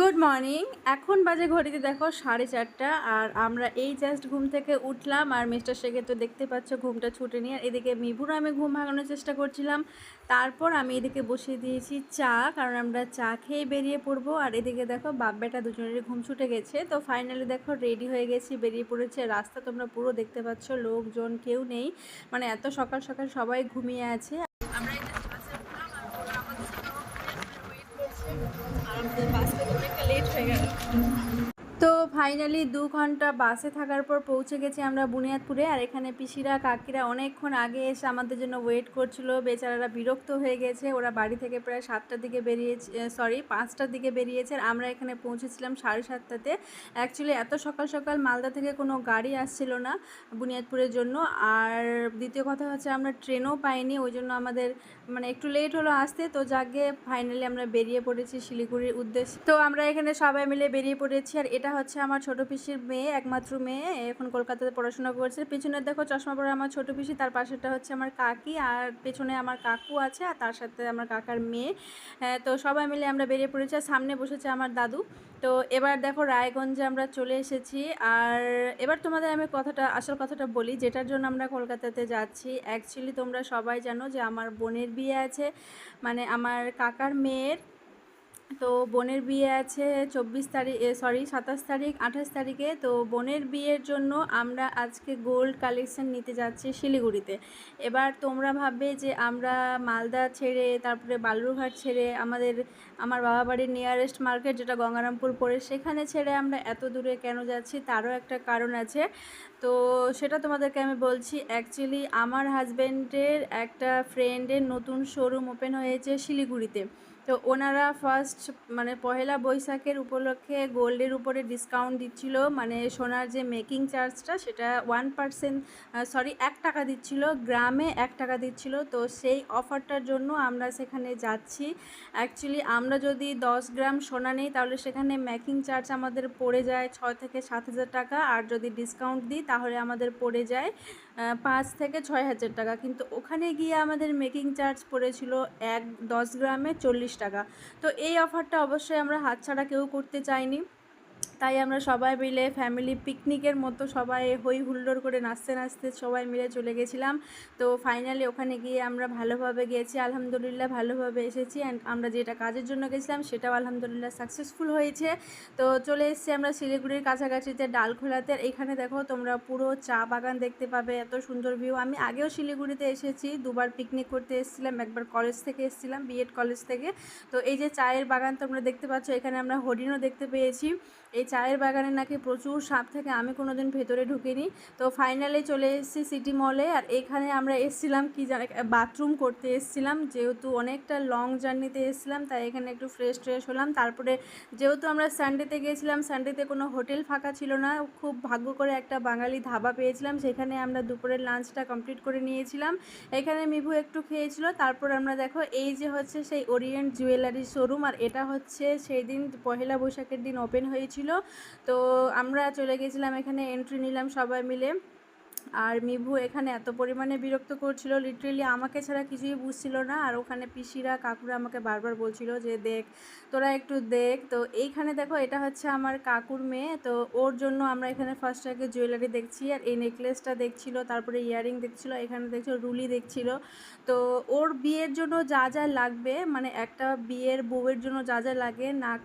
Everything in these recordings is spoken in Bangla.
গুড মর্নিং এখন বাজে ঘড়িতে দেখো সাড়ে চারটা, আর আমরা এই জাস্ট ঘুম থেকে উঠলাম, আর মিস্টার শেখে তো দেখতে পাচ্ছ ঘুমটা ছুটে নিয়ে আর এদিকে মিভুর আমি ঘুম ভাঙানোর চেষ্টা করছিলাম। তারপর আমি এদিকে বসিয়ে দিয়েছি চা, কারণ আমরা চা খেয়ে বেরিয়ে পড়ব, আর এদিকে দেখো বাপ বেটা দুজনেরই ঘুম ছুটে গেছে। তো ফাইনালি দেখো রেডি হয়ে গেছি, বেরিয়ে পড়েছে রাস্তা তোমরা পুরো দেখতে পাচ্ছ, লোকজন কেউ নেই। মানে এত সকাল সকাল সবাই ঘুমিয়ে আছে। আমরা বাসে আর আমাদের সাথে তো ফাইনালি দু ঘণ্টা বাসে থাকার পর পৌঁছে গেছি আমরা বুনিয়াদপুরে, আর এখানে পিসিরা, কাকিরা অনেকক্ষণ আগে এসে আমাদের জন্য ওয়েট করছিল। বেচারারা বিরক্ত হয়ে গেছে। ওরা বাড়ি থেকে প্রায় সাতটার দিকে বেরিয়েছে সরি পাঁচটার দিকে বেরিয়েছে, আর আমরা এখানে পৌঁছেছিলাম সাড়ে সাতটাতে। অ্যাকচুয়ালি এত সকাল সকাল মালদা থেকে কোনো গাড়ি আসছিল না বুনিয়াদপুরের জন্য। আর দ্বিতীয় কথা হচ্ছে আমরা ট্রেনও পাইনি, ওই জন্য আমাদের মানে একটু লেট হলো আসতে তো যাকে ফাইনালি আমরা বেরিয়ে পড়েছি শিলিগুড়ির উদ্দেশ্যে। তো আমরা এখানে সবাই মিলে বেরিয়ে পড়েছি আর এটা হচ্ছে আমার ছোট পিসির মেয়ে একমাত্র মেয়ে এখন কলকাতাতে পড়াশোনা করছে। পিছনে দেখো চশমা পরে আমার ছোট পিসি তার পাশেটা হচ্ছে আমার কাকি আর পেছনে আমার কাকু আছে আর তার সাথে আমার কাকার মেয়ে। হ্যাঁ, তো সবাই মিলে আমরা বেরিয়ে পড়েছি আর সামনে বসেছে আমার দাদু। তো এবার দেখো রায়গঞ্জে আমরা চলে এসেছি আর এবার তোমাদের আমি কথাটা আসল কথাটা বলি যেটার জন্য আমরা কলকাতাতে যাচ্ছি। অ্যাকচুয়ালি তোমরা সবাই জানো যে আমার বোনের আছে মানে আমার কাকার মেয়ের। তো বোনের বিয়ে আছে চব্বিশ তারিখ সরি সাতাশ তারিখ, আঠাশ তারিখে। তো বোনের বিয়ের জন্য আমরা আজকে গোল্ড কালেকশন নিতে যাচ্ছি শিলিগুড়িতে। এবার তোমরা ভাববে যে আমরা মালদা ছেড়ে, তারপরে বালুরঘাট ছেড়ে, আমাদের, আমার বাবা বাড়ির নিয়ারেস্ট মার্কেট যেটা গঙ্গারামপুর পড়ে, সেখানে ছেড়ে আমরা এত দূরে কেন যাচ্ছি? তারও একটা কারণ আছে। তো সেটা তোমাদেরকে আমি বলছি অ্যাকচুয়ালি আমার হাজব্যান্ডের একটা ফ্রেন্ডের নতুন শোরুম ওপেন হয়েছে শিলিগুড়িতে। তো ওনারা ফার্স্ট মানে পহেলা বৈশাখের উপলক্ষে গোল্ডের উপরে ডিসকাউন্ট দিচ্ছিল মানে সোনার যে মেকিং চার্জটা সেটা ওয়ান পার্সেন্ট সরি এক টাকা দিচ্ছিল, গ্রামে এক টাকা দিচ্ছিল। তো সেই অফারটার জন্য আমরা সেখানে যাচ্ছি। অ্যাকচুয়ালি আমরা যদি দশ গ্রাম সোনা নিই, তাহলে সেখানে মেকিং চার্জ আমাদের পড়ে যায় ছয় থেকে সাত হাজার টাকা। আর যদি ডিসকাউন্ট দিই তাহলে আমাদের পড়ে যায় পাঁচ থেকে ছয় হাজার টাকা। কিন্তু ওখানে গিয়ে আমাদের মেকিং চার্জ পড়েছিল এক দশ গ্রামে চল্লিশ টাকা। তো এই অফারটা অবশ্যই আমরা হাতছাড়া কেউ করতে চাইনি। তাই আমরা সবাই মিলে ফ্যামিলি পিকনিকের মতো সবাই হই হুল্লোড় করে নাচতে নাচতে সবাই মিলে চলে গেছিলাম। তো ফাইনালি ওখানে গিয়ে আমরা ভালোভাবে গেছি আলহামদুলিল্লাহ ভালোভাবে এসেছি অ্যান্ড আমরা যেটা কাজের জন্য গেছিলাম সেটাও আলহামদুলিল্লাহ সাকসেসফুল হয়েছে। তো চলে এসেছি আমরা শিলিগুড়ির কাছাকাছিতে ডালখোলাতে। এখানে দেখো তোমরা পুরো চা বাগান দেখতে পাবে, এত সুন্দর ভিউ আমি আগেও শিলিগুড়িতে এসেছি, দুবার পিকনিক করতে এসেছিলাম, একবার কলেজ থেকে এসেছিলাম বিএড কলেজ থেকে। তো এই যে চায়ের বাগান তোমরা দেখতে পাচ্ছ, এখানে আমরা হরিণও দেখতে পেয়েছি। এই চায়ের বাগানে নাকি প্রচুর সাপ থাকে, আমি কোনো দিন ভেতরে ঢুকিনি। তো ফাইনালি চলে এসেছি সিটি মলে আর এখানে আমরা এসেছিলাম কি জানে বাথরুম করতে এসেছিলাম। যেহেতু অনেকটা লং জার্নিতে এসেছিলাম, তাই এখানে একটু ফ্রেশ ট্রেশ হলাম। তারপরে যেহেতু আমরা সানডেতে গিয়েছিলাম সানডেতে কোনো হোটেল ফাঁকা ছিল না। খুব ভাগ্য করে একটা বাঙালি ধাবা পেয়েছিলাম, সেখানে আমরা দুপুরের লাঞ্চটা কমপ্লিট করে নিয়েছিলাম। এখানে মিভু একটু খেয়েছিল, তারপর আমরা দেখো এই যে হচ্ছে সেই ওরিয়েন্ট জুয়েলারি শোরুম আর এটা হচ্ছে সেই দিন পহেলা বৈশাখের দিন ওপেন হয়েছিল। তো আমরা চলে গেছিলাম এখানে এন্ট্রি নিলাম সবাই মিলে। আর মিভু এখানে এত পরিমাণে বিরক্ত করছিল লিটারেলি আমাকে ছাড়া কিছুই বুঝছিল না। আর ওখানে পিসিরা, কাকুরা আমাকে বারবার বলছিল যে, দেখ, তোরা একটু দেখ। তো এইখানে দেখো, এটা হচ্ছে আমার কাকুর মেয়ে। তো ওর জন্য আমরা এখানে ফার্স্ট আগে জুয়েলারি দেখছি, আর এই নেকলেসটা দেখছিল, তারপরে ইয়ারিং দেখছিল, এখানে দেখছিল রুলি দেখছিল। তো ওর বিয়ের জন্য যা যা লাগবে মানে একটা বিয়ের বউয়ের জন্য যা যা লাগে, নাক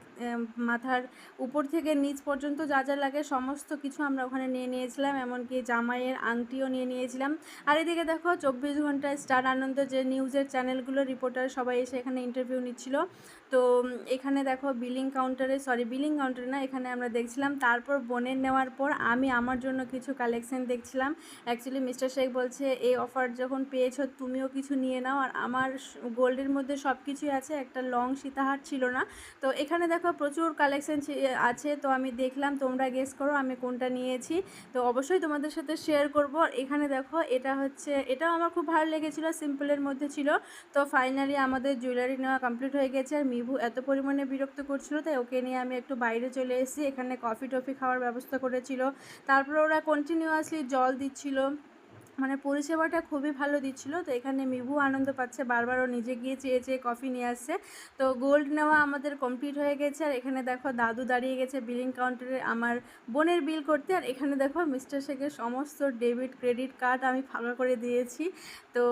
মাথার উপর থেকে নিচ পর্যন্ত যা যা লাগে, সমস্ত কিছু আমরা ওখানে নিয়ে নিয়েছিলাম। এমনকি জামাইয়ের আংটিও নিয়ে নিয়েছিলাম। আর এদিকে দেখো, চব্বিশ ঘণ্টা স্টার আনন্দ যে নিউজের চ্যানেলগুলো, রিপোর্টার সবাই এসে এখানে ইন্টারভিউ নিচ্ছিল। তো এখানে দেখো বিলিং কাউন্টারে সরি বিলিং কাউন্টারে না, এখানে আমরা দেখছিলাম। তারপর বোনের নেওয়ার পর আমি আমার জন্য কিছু কালেকশন দেখছিলাম। অ্যাকচুয়ালি মিস্টার শেখ বলছে, এই অফার যখন পেয়েছ, তুমিও কিছু নিয়ে নাও। আর আমার গোল্ডের মধ্যে সব কিছুই আছে, একটা লং সীতাহার ছিল না। তো, এখানে দেখো, প্রচুর কালেকশন আছে। তো, আমি দেখলাম, তোমরা গেস করো, আমি কোনটা নিয়েছি। তো, অবশ্যই তোমাদের সাথে শেয়ার করব। এখানে দেখো, এটা হচ্ছে, এটাও আমার খুব ভালো লেগেছিলো সিম্পলের মধ্যে ছিল। তো ফাইনালি আমাদের জুয়েলারি নেওয়া কমপ্লিট হয়ে গেছে আর মিভু এত পরিমাণে বিরক্ত করছিল, তাই ওকে নিয়ে আমি একটু বাইরে চলে এসেছি। এখানে কফি টফি খাওয়ার ব্যবস্থা করেছিল। তারপর ওরা কন্টিনিউয়াসলি জল দিচ্ছিল। মানে পরিষেবাটা খুবই ভালো দিচ্ছিল। তো এখানে মিবু আনন্দ পাচ্ছে বারবার ও নিজে গিয়ে চেয়ে চেয়ে কফি নিয়ে আসছে। তো গোল্ড নেওয়া আমাদের কমপ্লিট হয়ে গেছে। আর এখানে দেখো দাদু দাঁড়িয়ে গেছে বিলিং কাউন্টারে আমার বোনের বিল করতে। আর এখানে দেখো মিস্টার শেখের সমস্ত ডেবিট, ক্রেডিট কার্ড আমি ফাঁকা করে দিয়েছি। তো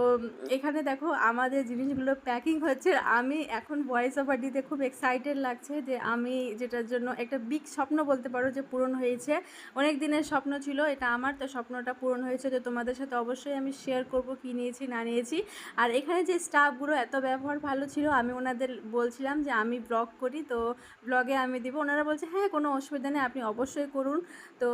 এখানে দেখো আমাদের জিনিসগুলো প্যাকিং হচ্ছে। আমি এখন ভয়েস ওভার দিতে খুব এক্সাইটেড লাগছে যে আমি যেটার জন্য একটা বিগ স্বপ্ন বলতে পারো যে পূরণ হয়েছে। অনেক দিনের স্বপ্ন ছিল, এটা আমার। তো স্বপ্নটা পূরণ হয়েছে। যে তোমাদের সাথে অবশ্যই আমি শেয়ার করব কী নিয়েছি, না নিয়েছি। আর এখানে যে স্টাফগুলো এত ব্যবহার ভালো ছিল, আমি ওনাদের বলছিলাম যে আমি ব্লগ করি, তো ব্লগে আমি দিব। ওনারা বলছে হ্যাঁ কোনো অসুবিধা নেই, আপনি অবশ্যই করুন। তো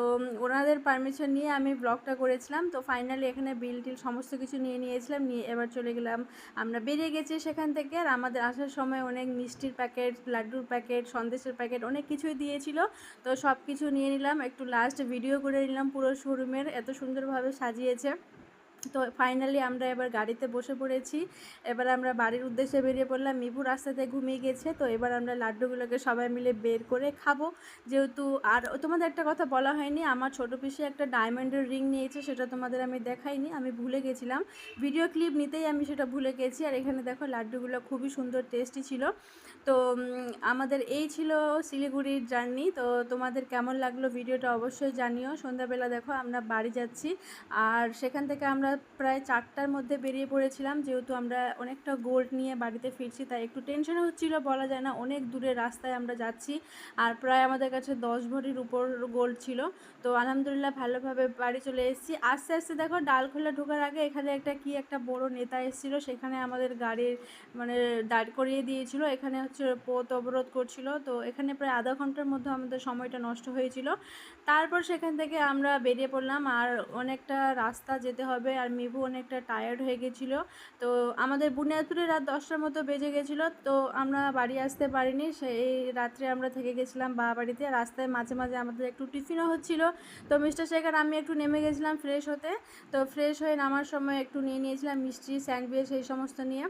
ওনাদের পারমিশন নিয়ে আমি ব্লগটা করেছিলাম। তো ফাইনালি এখানে বিল টিল সমস্ত কিছু নিয়ে নিয়েছিলাম, নিয়ে এবার চলে গেলাম। আমরা বেরিয়ে গেছি সেখান থেকে, আর আমাদের আসার সময় অনেক মিষ্টির প্যাকেট লাড্ডুর প্যাকেট সন্দেশের প্যাকেট অনেক কিছুই দিয়েছিল। তো সব কিছু নিয়ে নিলাম, একটু লাস্ট ভিডিও করে নিলাম পুরো শোরুমের এত সুন্দরভাবে সাজিয়েছে। তো ফাইনালি আমরা এবার গাড়িতে বসে পড়েছি। এবার আমরা বাড়ির উদ্দেশ্যে বেরিয়ে পড়লাম। মিবু রাস্তাতে ঘুমিয়ে গেছে। তো এবার আমরা লাড্ডুগুলোকে সবাই মিলে বের করে খাব। যেহেতু আর তোমাদের একটা কথা বলা হয়নি, আমার ছোটো পিসে একটা ডায়মন্ডের রিং নিয়েছে, সেটা তোমাদের আমি দেখাইনি, আমি ভুলে গেছিলাম। ভিডিও ক্লিপ নিতেই আমি সেটা ভুলে গেছি। আর এখানে দেখো লাড্ডুগুলো খুবই সুন্দর টেস্টি ছিল। তো আমাদের এই ছিল শিলিগুড়ির জার্নি তো তোমাদের কেমন লাগল? ভিডিওটা অবশ্যই জানিও। সন্ধ্যাবেলা দেখো আমরা বাড়ি যাচ্ছি। আর সেখান থেকে আমরা প্রায় চারটার মধ্যে বেরিয়ে পড়েছিলাম, যেহেতু আমরা অনেকটা গোল্ড নিয়ে বাড়িতে ফিরছি, তাই একটু টেনশন হচ্ছিল, বলা যায় না, অনেক দূরে রাস্তায় আমরা যাচ্ছি, আর প্রায় আমাদের কাছে দশ ভরির উপর গোল্ড ছিল। তো আলহামদুলিল্লাহ ভালোভাবে বাড়ি চলে এসেছি। আস্তে আস্তে দেখো, ডালখোলা ঢোকার আগে এখানে একটা কি একটা বড় নেতা এসেছিল, সেখানে আমাদের গাড়ির মানে দাঁড় করিয়ে দিয়েছিল, এখানে হচ্ছে পথ অবরোধ করছিল। তো এখানে প্রায় আধা ঘণ্টার মধ্যে আমাদের সময়টা নষ্ট হয়েছিল। তারপর সেখান থেকে আমরা বেরিয়ে পড়লাম, আর অনেকটা রাস্তা যেতে হবে আর মিভু অনেকটা টায়ার্ড হয়ে গেছিল। তো আমাদের বুনিয়াদপুরে রাত দশটার মতো বেজে গেছিল, তো আমরা বাড়ি আসতে পারিনি। সেই রাত্রে আমরা থেকে গেছিলাম বা বাড়িতে। রাস্তায় মাঝে মাঝে আমাদের একটু টিফিনও হচ্ছিল। তো মিস্টার শেখার, আমি একটু নেমে গেছিলাম ফ্রেশ হতে। তো ফ্রেশ হয়ে নামার সময় একটু নিয়ে নিয়েছিলাম মিষ্টি, স্যান্ডউইচ, এই সমস্ত নিয়ে।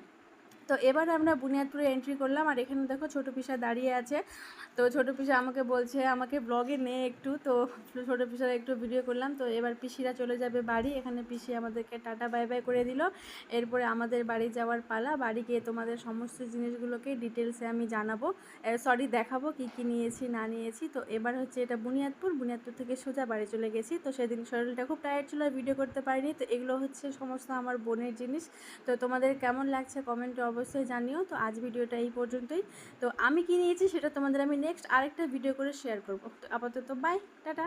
তো এবার আমরা বুনিয়াদপুরে এন্ট্রি করলাম আর এখানে দেখো ছোটো পিসা দাঁড়িয়ে আছে। তো ছোটো পিসা আমাকে বলছে, আমাকে ব্লগে নে একটু। তো ছোটো পিসার একটু ভিডিও করলাম। তো এবার পিসিরা চলে যাবে বাড়ি। এখানে পিসি আমাদেরকে টাটা বাই বাই করে দিল। এরপরে আমাদের বাড়ি যাওয়ার পালা। বাড়ি গিয়ে তোমাদের সমস্ত জিনিসগুলোকে ডিটেলসে আমি জানাব। সরি দেখাবো কি কি নিয়েছি, না নিয়েছি। তো এবার হচ্ছে এটা বুনিয়াদপুর। বুনিয়াদপুর থেকে সোজা বাড়ি চলে গেছি। তো সেদিন শরীরটা খুব টায়ার্ড ছিল ভিডিও করতে পারিনি। তো এগুলো হচ্ছে সমস্ত আমার বোনের জিনিস। তো তোমাদের কেমন লাগছে কমেন্টে অবশ্যই জানিও। তো আজ ভিডিওটা এই পর্যন্তই। তো আমি কি নিয়েছি সেটা তোমাদের আমি নেক্সট আরেকটা ভিডিও করে শেয়ার করব। তো আপাতত বাই টাটা।